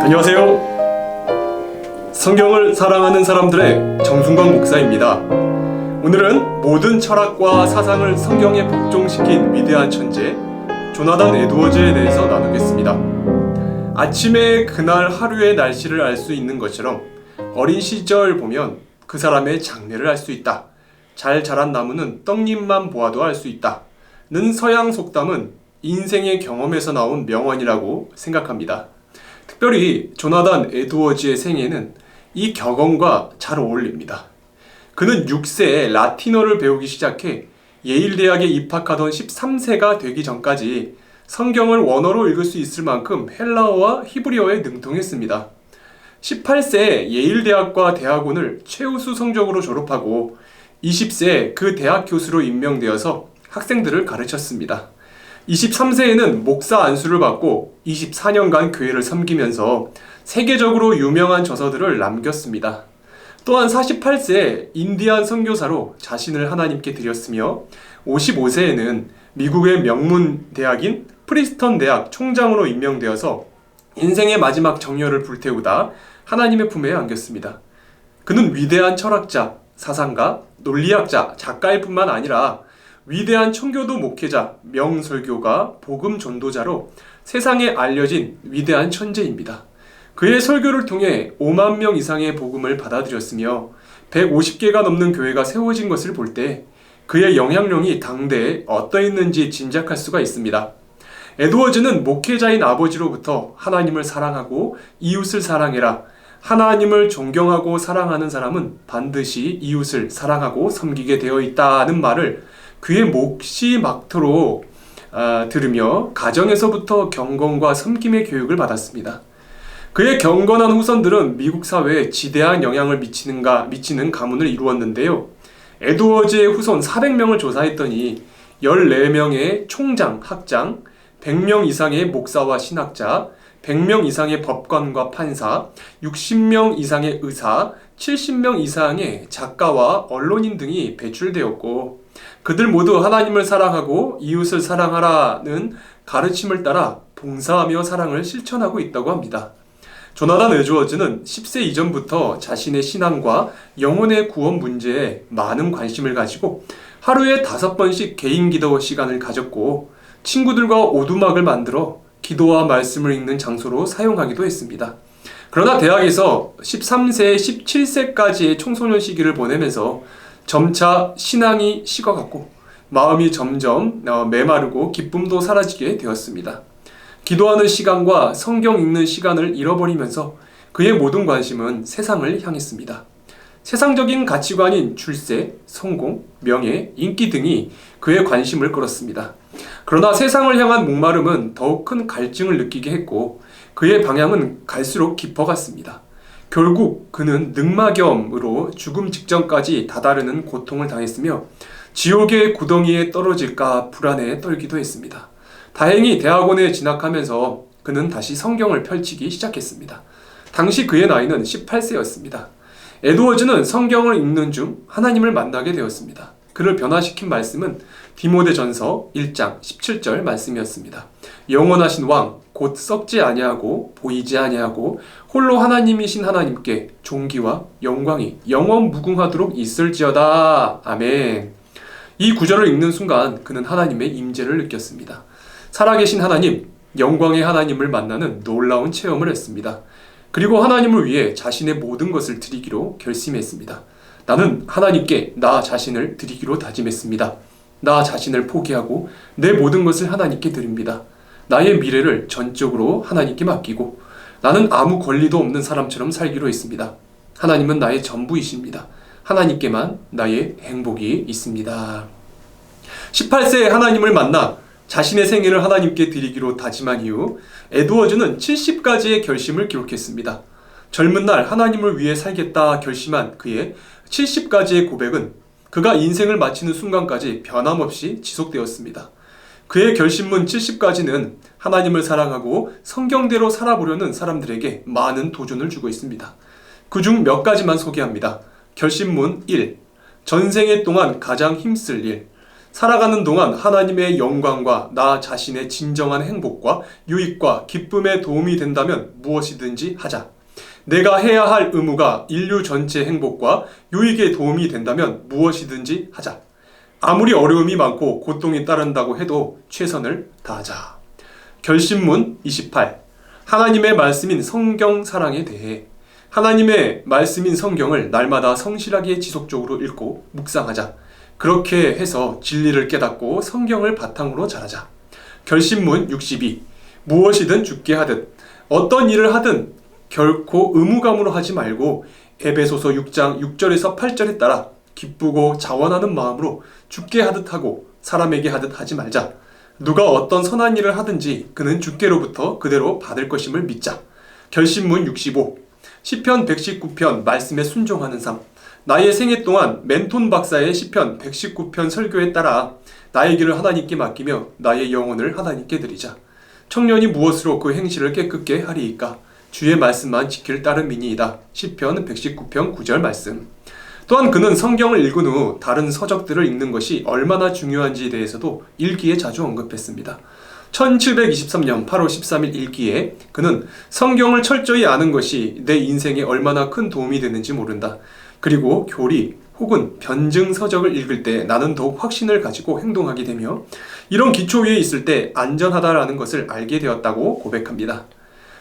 안녕하세요. 성경을 사랑하는 사람들의 정순광 목사입니다. 오늘은 모든 철학과 사상을 성경에 복종시킨 위대한 천재 조나단 에드워즈에 대해서 나누겠습니다. 아침에 그날 하루의 날씨를 알 수 있는 것처럼 어린 시절 보면 그 사람의 장래를 알 수 있다. 잘 자란 나무는 떡잎만 보아도 알 수 있다. 는 서양 속담은 인생의 경험에서 나온 명언이라고 생각합니다. 특별히 조나단 에드워즈의 생애는 이 격언과 잘 어울립니다. 그는 6세에 라틴어를 배우기 시작해 예일 대학에 입학하던 13세가 되기 전까지 성경을 원어로 읽을 수 있을 만큼 헬라어와 히브리어에 능통했습니다. 18세에 예일 대학과 대학원을 최우수 성적으로 졸업하고 20세에 그 대학 교수로 임명되어서 학생들을 가르쳤습니다. 23세에는 목사 안수를 받고 24년간 교회를 섬기면서 세계적으로 유명한 저서들을 남겼습니다. 또한 48세에 인디안 선교사로 자신을 하나님께 드렸으며 55세에는 미국의 명문 대학인 프리스턴 대학 총장으로 임명되어서 인생의 마지막 정열을 불태우다 하나님의 품에 안겼습니다. 그는 위대한 철학자, 사상가, 논리학자, 작가일 뿐만 아니라 위대한 청교도 목회자, 명설교가, 복음 전도자로 세상에 알려진 위대한 천재입니다. 그의 설교를 통해 5만 명 이상의 복음을 받아들였으며 150개가 넘는 교회가 세워진 것을 볼 때 그의 영향력이 당대에 어떠했는지 짐작할 수가 있습니다. 에드워즈는 목회자인 아버지로부터 하나님을 사랑하고 이웃을 사랑해라. 하나님을 존경하고 사랑하는 사람은 반드시 이웃을 사랑하고 섬기게 되어 있다는 말을 그의 몫이 막토록 아, 들으며 가정에서부터 경건과 섬김의 교육을 받았습니다. 그의 경건한 후손들은 미국 사회에 지대한 영향을 미치는가 미치는 가문을 이루었는데요. 에드워즈의 후손 400명을 조사했더니 14명의 총장, 학장, 100명 이상의 목사와 신학자, 100명 이상의 법관과 판사, 60명 이상의 의사, 70명 이상의 작가와 언론인 등이 배출되었고 그들 모두 하나님을 사랑하고 이웃을 사랑하라는 가르침을 따라 봉사하며 사랑을 실천하고 있다고 합니다. 조나단 에즈워즈는 10세 이전부터 자신의 신앙과 영혼의 구원 문제에 많은 관심을 가지고 하루에 다섯 번씩 개인 기도 시간을 가졌고 친구들과 오두막을 만들어 기도와 말씀을 읽는 장소로 사용하기도 했습니다. 그러나 대학에서 13세, 17세까지의 청소년 시기를 보내면서 점차 신앙이 식어갔고 마음이 점점 어, 메마르고 기쁨도 사라지게 되었습니다. 기도하는 시간과 성경 읽는 시간을 잃어버리면서 그의 모든 관심은 세상을 향했습니다. 세상적인 가치관인 출세, 성공, 명예, 인기 등이 그의 관심을 끌었습니다. 그러나 세상을 향한 목마름은 더욱 큰 갈증을 느끼게 했고 그의 방향은 갈수록 깊어갔습니다. 결국 그는 늑막염으로 죽음 직전까지 다다르는 고통을 당했으며 지옥의 구덩이에 떨어질까 불안에 떨기도 했습니다. 다행히 대학원에 진학하면서 그는 다시 성경을 펼치기 시작했습니다. 당시 그의 나이는 18세였습니다. 에드워즈는 성경을 읽는 중 하나님을 만나게 되었습니다. 그를 변화시킨 말씀은 디모데전서 1장 17절 말씀이었습니다. 영원하신 왕, 곧 썩지 아니하고 보이지 아니하고 홀로 하나님이신 하나님께 존귀와 영광이 영원 무궁하도록 있을지어다. 아멘. 이 구절을 읽는 순간 그는 하나님의 임재를 느꼈습니다. 살아계신 하나님, 영광의 하나님을 만나는 놀라운 체험을 했습니다. 그리고 하나님을 위해 자신의 모든 것을 드리기로 결심했습니다. 나는 하나님께 나 자신을 드리기로 다짐했습니다. 나 자신을 포기하고 내 모든 것을 하나님께 드립니다. 나의 미래를 전적으로 하나님께 맡기고 나는 아무 권리도 없는 사람처럼 살기로 했습니다. 하나님은 나의 전부이십니다. 하나님께만 나의 행복이 있습니다. 18세에 하나님을 만나 자신의 생애를 하나님께 드리기로 다짐한 이후 에드워즈는 70가지의 결심을 기록했습니다. 젊은 날 하나님을 위해 살겠다 결심한 그의 70가지의 고백은 그가 인생을 마치는 순간까지 변함없이 지속되었습니다. 그의 결심문 70가지는 하나님을 사랑하고 성경대로 살아보려는 사람들에게 많은 도전을 주고 있습니다. 그 중 몇 가지만 소개합니다. 결심문 1. 전생에 동안 가장 힘쓸 일. 살아가는 동안 하나님의 영광과 나 자신의 진정한 행복과 유익과 기쁨에 도움이 된다면 무엇이든지 하자. 내가 해야 할 의무가 인류 전체 행복과 유익에 도움이 된다면 무엇이든지 하자. 아무리 어려움이 많고 고통이 따른다고 해도 최선을 다하자. 결심문 28. 하나님의 말씀인 성경 사랑에 대해 하나님의 말씀인 성경을 날마다 성실하게 지속적으로 읽고 묵상하자. 그렇게 해서 진리를 깨닫고 성경을 바탕으로 자라자. 결심문 62. 무엇이든 죽게 하듯 어떤 일을 하든 결코 의무감으로 하지 말고 에베소서 6장 6절에서 8절에 따라 기쁘고 자원하는 마음으로 죽게 하듯 하고 사람에게 하듯 하지 말자. 누가 어떤 선한 일을 하든지 그는 주께로부터 그대로 받을 것임을 믿자. 결심문 65. 시편 119편 말씀에 순종하는 삶. 나의 생애 동안 멘톤 박사의 시편 119편 설교에 따라 나의 길을 하나님께 맡기며 나의 영혼을 하나님께 드리자. 청년이 무엇으로 그 행실을 깨끗게 하리이까? 주의 말씀만 지킬 따름이니이다. 시편 119편 9절 말씀. 또한 그는 성경을 읽은 후 다른 서적들을 읽는 것이 얼마나 중요한지에 대해서도 일기에 자주 언급했습니다. 1723년 8월 13일 일기에 그는 성경을 철저히 아는 것이 내 인생에 얼마나 큰 도움이 되는지 모른다. 그리고 교리 혹은 변증 서적을 읽을 때 나는 더욱 확신을 가지고 행동하게 되며 이런 기초 위에 있을 때 안전하다라는 것을 알게 되었다고 고백합니다.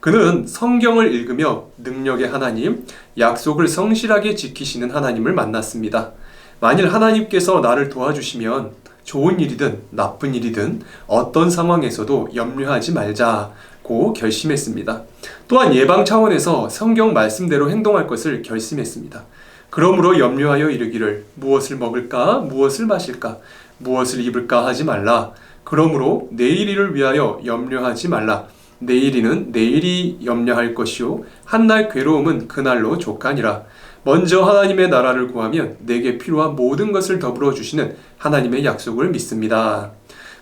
그는 성경을 읽으며 능력의 하나님, 약속을 성실하게 지키시는 하나님을 만났습니다. 만일 하나님께서 나를 도와주시면 좋은 일이든 나쁜 일이든 어떤 상황에서도 염려하지 말자고 결심했습니다. 또한 예방 차원에서 성경 말씀대로 행동할 것을 결심했습니다. 그러므로 염려하여 이르기를 무엇을 먹을까, 무엇을 마실까, 무엇을 입을까 하지 말라. 그러므로 내일 일을 위하여 염려하지 말라. 내일이는 내일이 염려할 것이요 한날 괴로움은 그날로 족하니라. 먼저 하나님의 나라를 구하면 내게 필요한 모든 것을 더불어 주시는 하나님의 약속을 믿습니다.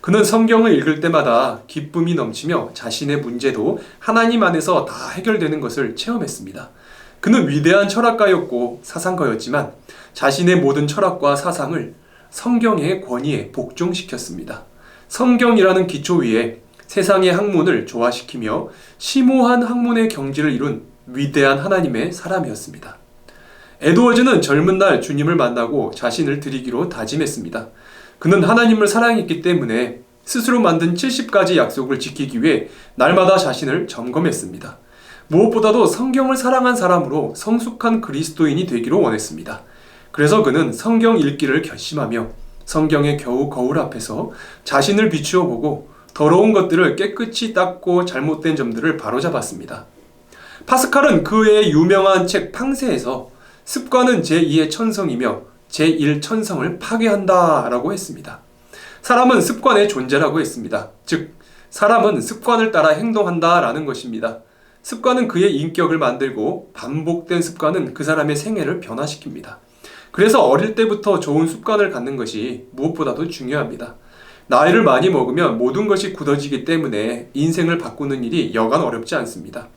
그는 성경을 읽을 때마다 기쁨이 넘치며 자신의 문제도 하나님 안에서 다 해결되는 것을 체험했습니다. 그는 위대한 철학가였고 사상가였지만 자신의 모든 철학과 사상을 성경의 권위에 복종시켰습니다. 성경이라는 기초 위에 세상의 학문을 조화시키며 심오한 학문의 경지를 이룬 위대한 하나님의 사람이었습니다. 에드워즈는 젊은 날 주님을 만나고 자신을 드리기로 다짐했습니다. 그는 하나님을 사랑했기 때문에 스스로 만든 70가지 약속을 지키기 위해 날마다 자신을 점검했습니다. 무엇보다도 성경을 사랑한 사람으로 성숙한 그리스도인이 되기로 원했습니다. 그래서 그는 성경 읽기를 결심하며 성경의 겨우 거울 앞에서 자신을 비추어 보고 더러운 것들을 깨끗이 닦고 잘못된 점들을 바로잡았습니다. 파스칼은 그의 유명한 책 팡세에서 습관은 제2의 천성이며 제1 천성을 파괴한다 라고 했습니다. 사람은 습관의 존재라고 했습니다. 즉, 사람은 습관을 따라 행동한다 라는 것입니다. 습관은 그의 인격을 만들고 반복된 습관은 그 사람의 생애를 변화시킵니다. 그래서 어릴 때부터 좋은 습관을 갖는 것이 무엇보다도 중요합니다. 나이를 많이 먹으면 모든 것이 굳어지기 때문에 인생을 바꾸는 일이 여간 어렵지 않습니다.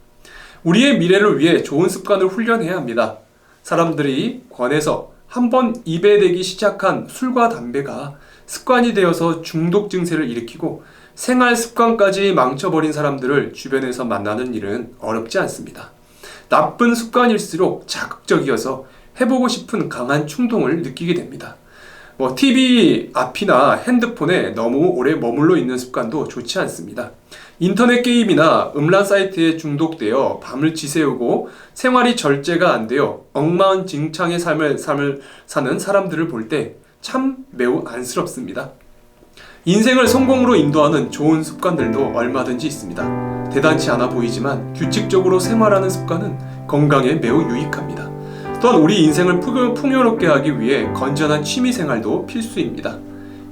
우리의 미래를 위해 좋은 습관을 훈련해야 합니다. 사람들이 권해서 한 번 입에 대기 시작한 술과 담배가 습관이 되어서 중독 증세를 일으키고 생활 습관까지 망쳐버린 사람들을 주변에서 만나는 일은 어렵지 않습니다. 나쁜 습관일수록 자극적이어서 해보고 싶은 강한 충동을 느끼게 됩니다. 뭐 TV 앞이나 핸드폰에 너무 오래 머물러 있는 습관도 좋지 않습니다. 인터넷 게임이나 음란 사이트에 중독되어 밤을 지새우고 생활이 절제가 안 되어 엉망진창의 삶을, 삶을 사는 사람들을 볼 때 참 매우 안쓰럽습니다. 인생을 성공으로 인도하는 좋은 습관들도 얼마든지 있습니다. 대단치 않아 보이지만 규칙적으로 생활하는 습관은 건강에 매우 유익합니다. 또한 우리 인생을 풍요롭게 하기 위해 건전한 취미 생활도 필수입니다.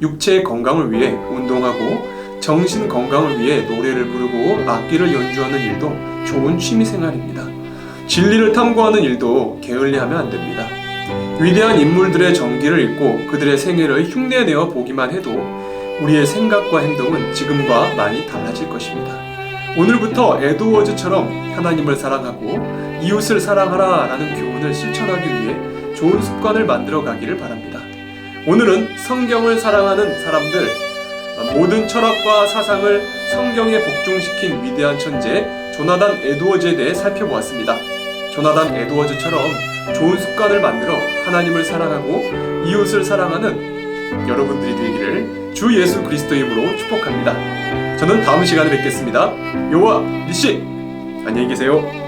육체의 건강을 위해 운동하고 정신 건강을 위해 노래를 부르고 악기를 연주하는 일도 좋은 취미 생활입니다. 진리를 탐구하는 일도 게을리하면 안 됩니다. 위대한 인물들의 전기를 읽고 그들의 생애를 흉내내어 보기만 해도 우리의 생각과 행동은 지금과 많이 달라질 것입니다. 오늘부터 에드워즈처럼 하나님을 사랑하고 이웃을 사랑하라 라는 교훈을 실천하기 위해 좋은 습관을 만들어 가기를 바랍니다. 오늘은 성경을 사랑하는 사람들, 모든 철학과 사상을 성경에 복종시킨 위대한 천재 조나단 에드워즈에 대해 살펴보았습니다. 조나단 에드워즈처럼 좋은 습관을 만들어 하나님을 사랑하고 이웃을 사랑하는 여러분들이 되기를 주 예수 그리스도의 이름으로 축복합니다. 저는 다음 시간에 뵙겠습니다. 요와 니씨 안녕히 계세요.